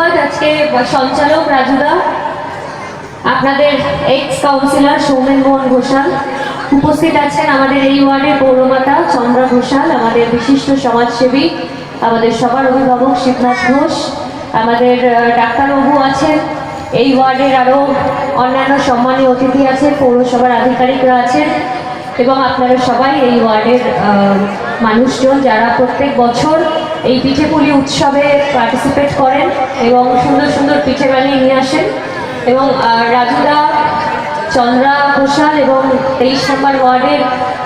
ধন্যবাদ আজকে সঞ্চালক রাজুদা, আপনাদের এক্স কাউন্সিলর সৌমেন মোহন ঘোষাল, উপস্থিত আছেন আমাদের এই ওয়ার্ডের পৌরমাতা চন্দ্রা ঘোষাল, আমাদের বিশিষ্ট সমাজসেবী, আমাদের সবার অভিভাবক শিবনাথ ঘোষ, আমাদের ডাক্তারবাবু আছেন, এই ওয়ার্ডের আরও অন্যান্য সম্মানীয় অতিথি আছেন, পৌরসভার আধিকারিকরা আছেন এবং আপনারা সবাই এই ওয়ার্ডের মানুষজন যারা প্রত্যেক বছর এই পিঠেপুলি উৎসবে পার্টিসিপেট করেন এবং সুন্দর সুন্দর পিঠে বানিয়ে নিয়ে আসেন। এবং রাজুদা, চন্দ্রা ঘোষাল এবং তেইশ নম্বর ওয়ার্ডের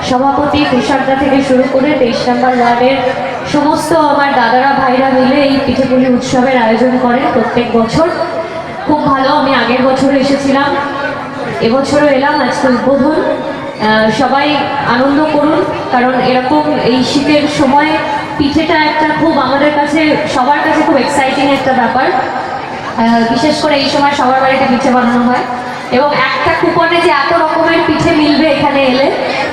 সভাপতি তুষারদা থেকে শুরু করে তেইশ নম্বর ওয়ার্ডের সমস্ত আমার দাদারা, ভাইরা মিলে এই পিঠেপুলি উৎসবের আয়োজন করেন প্রত্যেক বছর। খুব ভালো, আমি আগের বছরও এসেছিলাম। এবছরও এলাম, আজকে উদ্বোধন। সবাই আনন্দ করুন, কারণ এরকম এই শীতের সময় পিঠেটা একটা খুব আমাদের কাছে, সবার কাছে খুব এক্সাইটিং একটা ব্যাপার। বিশেষ করে এই সময় সবার বাড়িতে পিঠে বানানো হয়। এবং একটা কুপনে যে এত রকমের পিঠে মিলবে এখানে এলে,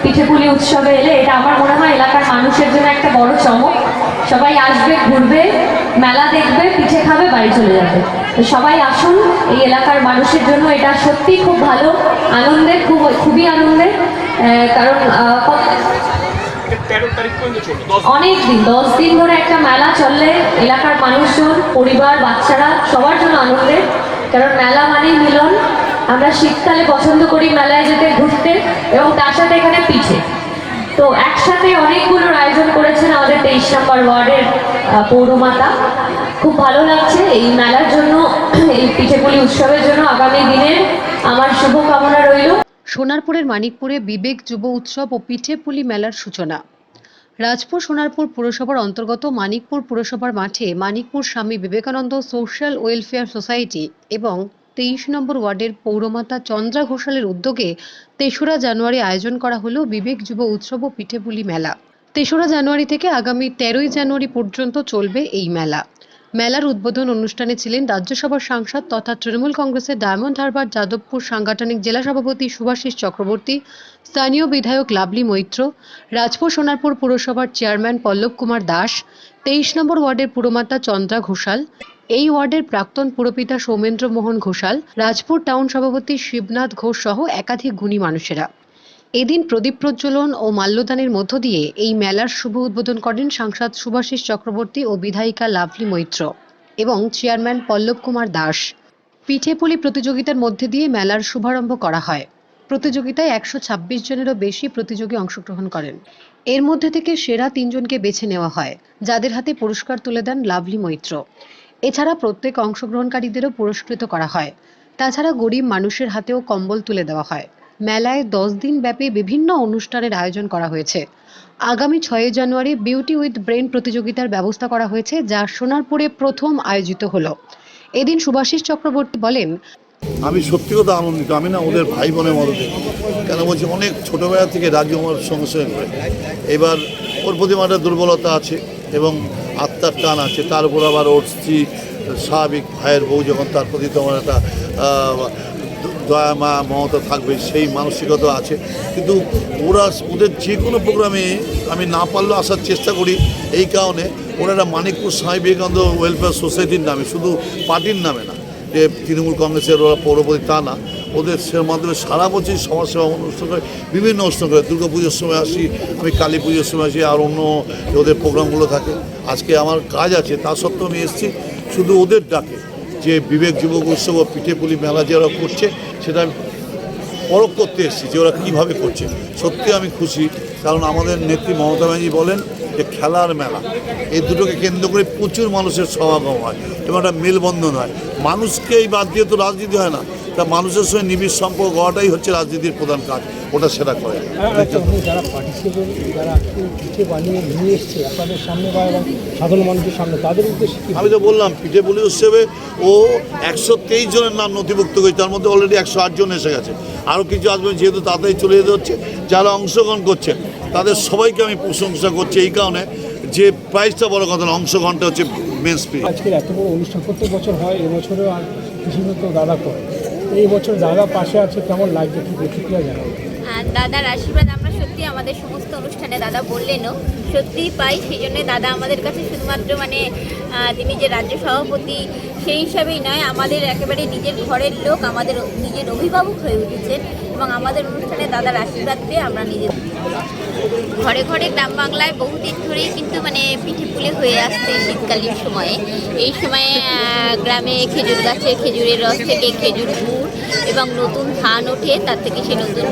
পিঠেপুলি উৎসবে এলে, এটা আমার মনে হয় এলাকার মানুষের জন্য একটা বড় চমক। সবাই আসবে, ঘুরবে, মেলা দেখবে, পিঠে খাবে, বাড়ি চলে যাবে। তো সবাই আসুন, এই এলাকার মানুষের জন্য এটা সত্যি খুব ভালো। আনন্দের, খুব, খুবই আনন্দের। কারণ চলবে দশ দিন। ধরে একটা মেলা চললে এলাকার মানুষজন, পরিবার, বাচ্চারা সবার জন্য আনন্দের কারণ মেলা মানেই মিলন। আমরা শীতকালে পছন্দ করি মেলায় যেতে ঘুরতে এবং তার সাথে এখানে পিঠে। তো একসাথে অনেকগুলোর আয়োজন করেছেন আমাদের তেইশ নম্বর ওয়ার্ডের পৌরমাতা। খুব ভালো লাগছে এই মেলার জন্য, এই পিঠেপুলি উৎসবের জন্য আগামী দিনের আমার শুভকামনা রইল। সোনারপুরের মানিকপুরে বিবেক যুব উৎসব ও পিঠেপুলি মেলার সূচনা। রাজপুর সোনারপুর পুরসভার অন্তর্গত মানিকপুর পুরসভার মাঠে Manikpur Swami Vivekananda social welfare society এবং তেইশ নম্বর ওয়ার্ডের পৌরমাতা চন্দ্রা ঘোষালের উদ্যোগে তেসরা জানুয়ারি আয়োজন করা হলো বিবেক যুব উৎসব ও পিঠেপুলি মেলা। তেসরা জানুয়ারি থেকে আগামী তেরোই জানুয়ারি পর্যন্ত চলবে এই মেলা। মেলার উদ্বোধন অনুষ্ঠানে ছিলেন রাজ্যসভার সাংসদ তথা তৃণমূল কংগ্রেসের ডায়মন্ড হারবার, যাদবপুর সাংগঠনিক জেলা সভাপতি সুভাষিস চক্রবর্তী, স্থানীয় বিধায়ক লাভলি মৈত্র, রাজপুর সোনারপুর পুরসভার চেয়ারম্যান পল্লব কুমার দাস, তেইশ নম্বর ওয়ার্ডের পুরমাতা চন্দ্রা ঘোষাল, এই ওয়ার্ডের প্রাক্তন পুরপিতা সৌমেন্দ্র মোহন ঘোষাল, রাজপুর টাউন সভাপতি শিবনাথ ঘোষ সহ একাধিক গুণী মানুষেরা। এদিন প্রদীপ প্রজ্বলন ও মাল্যদানের মধ্য দিয়ে এই মেলার শুভ উদ্বোধন করেন সাংসদ সুভাষিস চক্রবর্তী ও বিধায়িকা লাভলি মৈত্র এবং চেয়ারম্যান পল্লব কুমার দাস। পিঠেপুলি প্রতিযোগিতার মধ্যে দিয়ে মেলার শুভারম্ভ করা হয়। প্রতিযোগিতায় একশো ছাব্বিশ জনেরও বেশি প্রতিযোগী অংশগ্রহণ করেন। এর মধ্যে থেকে সেরা তিনজনকে বেছে নেওয়া হয়, যাদের হাতে পুরস্কার তুলে দেন লাভলি মৈত্র। এছাড়া প্রত্যেক অংশগ্রহণকারীদেরও পুরস্কৃত করা হয়। তাছাড়া গরিব মানুষের হাতেও কম্বল তুলে দেওয়া হয়। মেলায় দশ দিন ব্যাপী বিভিন্ন অনুষ্ঠানের আয়োজন করা হয়েছে। আগামী ছয়ই জানুয়ারি বিউটি উইথ ব্রেন প্রতিযোগিতার ব্যবস্থা করা হয়েছে, যা সোনারপুরে প্রথম আয়োজিত হলো। এদিন সুভাষিস চক্রবর্তী বলেন, আমি সত্যি কথা আনন্দিত। আমি না ওদের ভাই বোনের মতো কেন বলছি, অনেক ছোটোবেলা থেকে রাজু আমার সঙ্গে সঙ্গে করে। এবার ওর প্রতি একটা দুর্বলতা আছে এবং আত্মার টান আছে। তার উপর আবার ওর স্ত্রী, স্বাভাবিক ভাইয়ের বউ যখন তার প্রতি তোমার একটা দয়া, মা, মমতা থাকবে, সেই মানসিকতা আছে। কিন্তু ওরা ওদের যে কোনো প্রোগ্রামে আমি না পারলেও আসার চেষ্টা করি এই কারণে ওরা একটা মানিকপুর স্বামী বিবেকানন্দ ওয়েলফেয়ার সোসাইটির নামে, শুধু পার্টির নামে না, যে তৃণমূল কংগ্রেসের ওরা পৌরপতি তা না, ওদের মাধ্যমে সারা বছরই সমাজসেবা অনুষ্ঠান করে, বিভিন্ন অনুষ্ঠান করে। দুর্গা পুজোর সময় আসি, আমি কালী পুজোর সময় আসি, আর অন্য ওদের প্রোগ্রামগুলো থাকে। আজকে আমার কাজ আছে, তা সত্ত্বেও আমি এসেছি, শুধু ওদের ডাকে। যে বিবেক যুবক উৎসব ও পিঠে পুলি মেলা যে ওরা করছে, সেটা আমি পরখ করতে এসেছি যে ওরা কীভাবে করছে। সত্যি আমি খুশি, কারণ আমাদের নেত্রী মমতা ব্যানার্জি বলেন যে খেলার মেলা, এই দুটোকে কেন্দ্র করে প্রচুর মানুষের সমাগম হয় এবং একটা মেলবন্ধন হয়। মানুষকেই বাদ দিয়ে তো রাজনীতি হয় না। তা মানুষের সঙ্গে নিবিড় সম্পর্ক হওয়াটাই হচ্ছে রাজনীতির প্রধান কাজ ওটা সেটা করে। যারা পার্টিসিপেট যারা পিঠে বানিয়ে নিয়ে এসছে আপনাদের সামনে বা সাধারণ মানুষের সামনে তাদের উদ্দেশ্যে আমি তো বললাম পিঠে পুলি উৎসবে ও একশো তেইশ জনের নাম নথিভুক্ত করেছে তার মধ্যে অলরেডি একশো আট জন এসে গেছে। আরও কিছু আসবেন যেহেতু তাড়াতাড়ি চলে যেতে হচ্ছে যারা অংশগ্রহণ করছেন তাদের সবাইকে আমি প্রশংসা করছি এই কারণে যে প্রাইজটা বড় কথা না অংশগ্রহণটা হচ্ছে মেন স্পিড আজকের এত বড় অনুষ্ঠান প্রত্যেক বছর হয় এবছরেও আর তো দাদা করে। এই বছর দাদা পাশে আছে, কেমন লাগছে কি প্রতিক্রিয়া জানাব দাদার আশীর্বাদ, আমরা সত্যি আমাদের সমস্ত অনুষ্ঠানে দাদা বললেনও, সত্যিই পাই, সেই জন্য দাদা আমাদের কাছে শুধুমাত্র মানে তিনি যে রাজ্য সভাপতি, সেই হিসাবেই নয়, আমাদের একেবারে নিজের ঘরের লোক, আমাদের নিজের অভিভাবক হয়ে উঠেছেন এবং আমাদের অনুষ্ঠানে দাদার আশীর্বাদ পেয়ে আমরা নিজের ঘরে ঘরে গ্রাম বাংলায় বহুদিন ধরেই কিন্তু মানে পিঠে পুলে হয়ে আসছে শীতকালীন সময়ে। এই সময়ে গ্রামে খেজুর গাছে খেজুরের রস থেকে খেজুর গুড় এবং নতুন ধান ওঠে, তার থেকে সে নতুন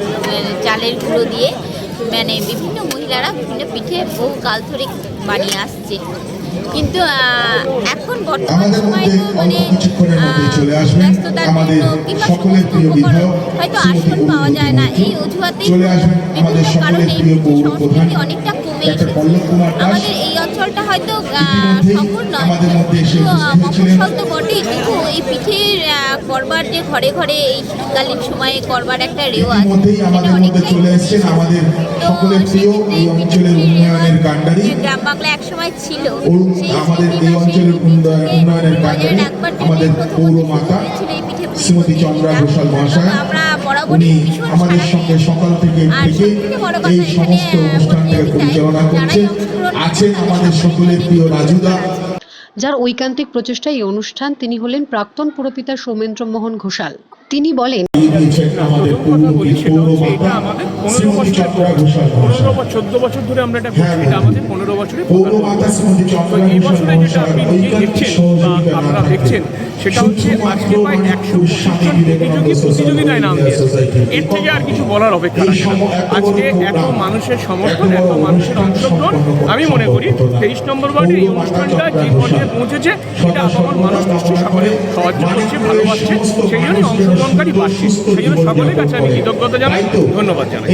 চালের গুঁড়ো দিয়ে মানে বিভিন্ন মহিলারা বিভিন্ন পিঠে বহু কাল ধরে বানিয়ে আসছে। কিন্তু আহ, এখন বর্তমান সময় তো মানে ব্যস্ততার জন্য কিংবা সমস্ত উপকরণ হয়তো আসন পাওয়া যায় না। এই অজুহাতেই বিভিন্ন কারণে সংস্কৃতি অনেকটা এসেছে। আমাদের এই অঞ্চলটা হয়তো শহর নয়। মফস্বল তো বটেই কিন্তু এই পিঠের করবার যে ঘরে ঘরে এই শীতকালীন সময়ে করবার একটা রেওয়াজ অনেকটাই পিঠে গ্রাম বাংলা একসময় ছিল সেই আমাদের এই অঞ্চলের উন্নয়নের বজায় রাখবার পিঠেপুলি শ্রীমতী চন্দ্রা ঘোষাল মহাশয় উনি আমাদের সঙ্গে সকাল থেকে থেকে এই সমস্ত অনুষ্ঠানটাকে পরিচালনা করছে করছেন আছেন আমাদের সকলের প্রিয় রাজুদা যার ঐকান্তিক প্রচেষ্টায় এই অনুষ্ঠান তিনি হলেন প্রাক্তন পুরপিতা সৌমেন্দ্র মোহন ঘোষাল। তিনি বলেন চোদ্দ বছর ধরে আমরা এটা হ্যাঁ, এটা আমাদের পনেরো এই বছরে যেটা আপনি দেখছেন বা আপনারা দেখছেন সেটা হচ্ছে আজকে প্রায় একশো পঁচিশ জন প্রতিযোগী প্রতিযোগিতায় নাম দিয়েছে। এর থেকে আর কিছু বলার অপেক্ষা আজকে এত মানুষের সমর্থন এত মানুষের অংশগ্রহণ আমি মনে করি তেইশ নম্বর ওয়ার্ডে এই অনুষ্ঠানটা যে পর্যায়ে পৌঁছেছে এটা আমার মানুষ নিশ্চয়ই সকলে সাহায্য করছে ভালোবাসছে সেই জন্যই অংশগ্রহণকারী বাড়ছে সেই জন্য সকলের কাছে আমি কৃতজ্ঞতা জানাই। ধন্যবাদ জানাই।